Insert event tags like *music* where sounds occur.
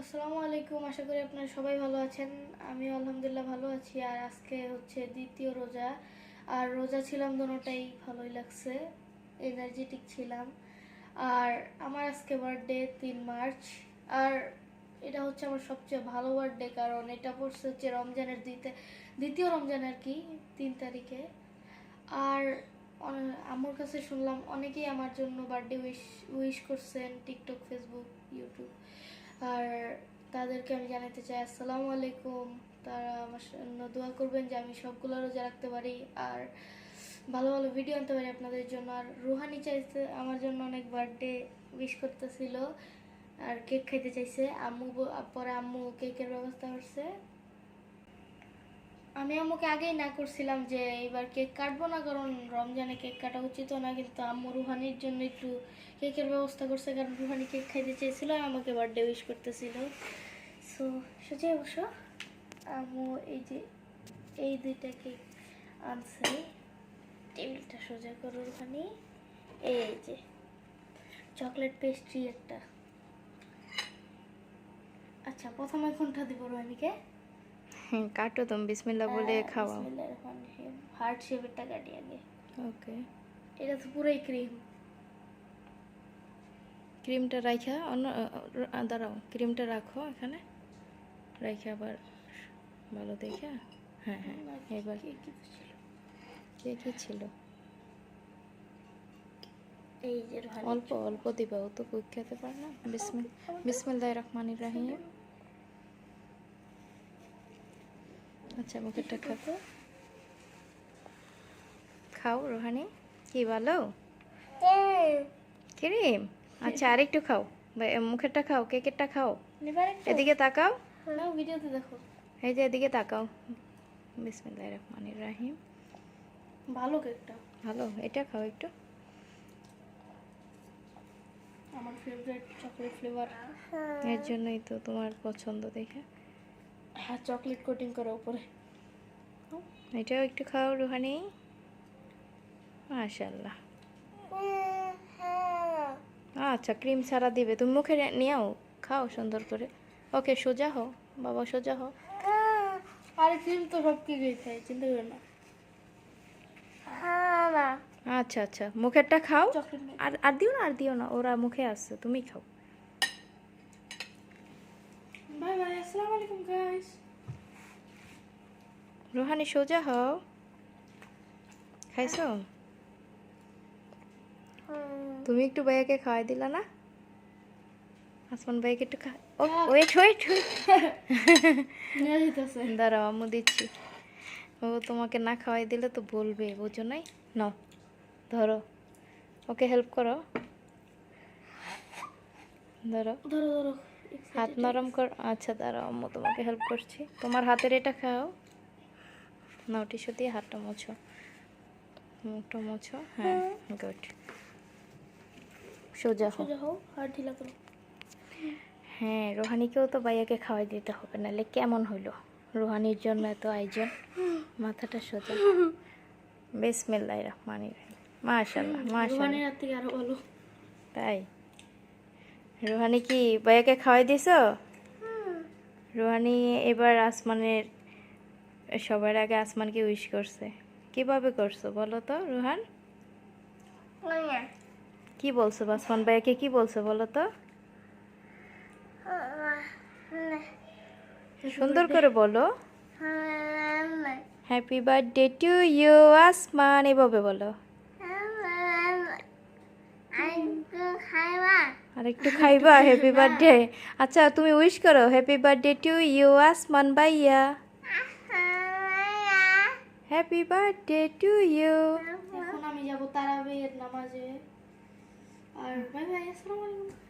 আসসালামু আলাইকুম, আশা করি আপনারা সবাই ভালো আছেন। আমি আলহামদুলিল্লাহ ভালো আছি। আর আজকে হচ্ছে দ্বিতীয় রোজা। আর রোজা ছিলাম দোনোটাই ভালোই লাগছে। এনার্জেটিক ছিলাম। আর আমার আজকে বার্থডে তিন মার্চ। আর এটা হচ্ছে আমার সবচেয়ে ভালো বার্থডে কারণ এটা পড়ছে হচ্ছে রমজানের দ্বিতীয় দ্বিতীয় রমজান আর কি, তিন তারিখে। আর আমার কাছে শুনলাম অনেকেই আমার জন্য বার্থডে উইশ উইশ করছেন টিকটক ফেসবুক ইউটিউব আর তাদেরকে আমি জানাতে চাই, আসসালামু আলাইকুম। তারা আমার জন্য দোয়া করবেন যে আমি সবগুলো রোজা রাখতে পারি আর ভালো ভালো ভিডিও আনতে পারি আপনাদের জন্য। আর রুহানি চাইছে আমার জন্য অনেক বার্থডে উইশ করতেছিল আর কেক খাইতে চাইছে। আম্মু পরে আম্মু কেকের ব্যবস্থা করছে। আমি আম্মুকে আগেই না করছিলাম যে এবার কেক কাটবো না, কারণ রমজানে কেক কাটা উচিত না, কিন্তু আম্মু রুহানির জন্য একটু কেকের ব্যবস্থা করছে, কারণ রুহানি কেক খাইতে চেয়েছিল আমাকে বার্থডে উইশ করতেছিল। সো সোজা অবশ্য আম্মু এই যে এই দুইটা কেক আনছে। টেবিলটা সোজা করো রুহানি। এই যে চকলেট পেস্ট্রি একটা। আচ্ছা প্রথমে কোনটা দিব রুহানিকে। কাটো তুমি বিসমিল্লা বলে খাওয়াও। হার্ট শেপেরটা কাটি আগে ওকে। এটা তো পুরোই ক্রিম ক্রিমটা রাখা অন্য দাঁড়াও ক্রিমটা রাখো এখানে। রাখা আবার ভালো দেখে। হ্যাঁ হ্যাঁ এবার কে কি ছিল? এই যে অল্প অল্প দিবা ও তো কুইক খেতে পারে না। বিসমিল বিসমিল্লাহ রহমান রাহিম। আচ্ছা মুখেরটা খাও খাও রোহানি। কি ভালো ক্রিম। আচ্ছা আরেকটু খাও। মুখেরটা খাও কেকেরটা খাও। এদিকে তাকাও। ভিডিওতে দেখো। এই যে এদিকে তাকাও। বিসমিল্লাহ রহমান রাহিম। ভালো কেকটা। ভালো এটা খাও একটু। আমার ফেভারিট চকলেট ফ্লেভার এর জন্যই তো তোমার পছন্দ দেখে। হ্যাঁ চকলেট কোটিং করা উপরে। এটাও একটু খাও রুহানি। মাশাল্লাহ আচ্ছা ক্রিম ছাড়া দিবে। তুমি মুখে নিয়েও। খাও সুন্দর করে। ওকে সোজা হও। বাবা সোজা হও। আরে ক্রিম তো সব কেকেই খাই চিন্তা করো না। আচ্ছা আচ্ছা। মুখেরটা খাও। আর আর দিও না আর দিও না। ওরা মুখে আসছে তুমি খাও। বাই বাই আসসালামু আলাইকুম গাইস রুহানি সোজা হও খাইছো তুমি একটু ভাইয়াকে খাওয়াই দিলা না? আসমান ভাইকে একটু খা ও ওয়েট ওয়েট যেতেছে দাঁড়াও আম্মু দিচ্ছি। ও তোমাকে না খাওয়াই দিলে তো বলবে বুঝো নাই? নাও ধরো। ওকে হেল্প করো। ধরো। ধরো ধরো। হাত নরম কর আচ্ছা দাঁড়াও আম্মু তোমাকে হেল্প করছি। তোমার হাতের এটা খাও। নাও টিস্যু দিয়ে হাতটা মোছো। মুখটা মোছো হ্যাঁ গুড সোজা সোজা হও আর ঢিলা করো। হ্যাঁ রোহানিকেও তো ভাইয়াকে খাওয়াই দিতে হবে নাহলে কেমন হইল? রোহানির জন্য এত আয়োজন। মাথাটা সোজা। বিসমিল্লাহ রহমানির রহিম। মাশাল্লাহ মাশাল্লাহ রুহানির হাত থেকে আরও ভালো। তাই? রোহানি কি ভাইয়াকে খাওয়াই দিছো রোহানি এবার আসমানের সবার আগে আসমানকে উইশ করছে কীভাবে করছ বলো তো রোহান কি বলছো আসমান ভাইয়াকে কি বলছো বলো তো সুন্দর করে বলো হ্যাপি বার্থডে টু ইউ আসমান এভাবে বলো আর একটু খাইবা *laughs* হ্যাপি বার্থডে আচ্ছা তুমি উইশ করো হ্যাপি বার্থডে টু ইউ আসমান ভাইয়া হ্যাপি বার্থডে টু ইউ এখন আমি যাব তারাবির নামাজে। আর বাই বাই আসসালামু আলাইকুম।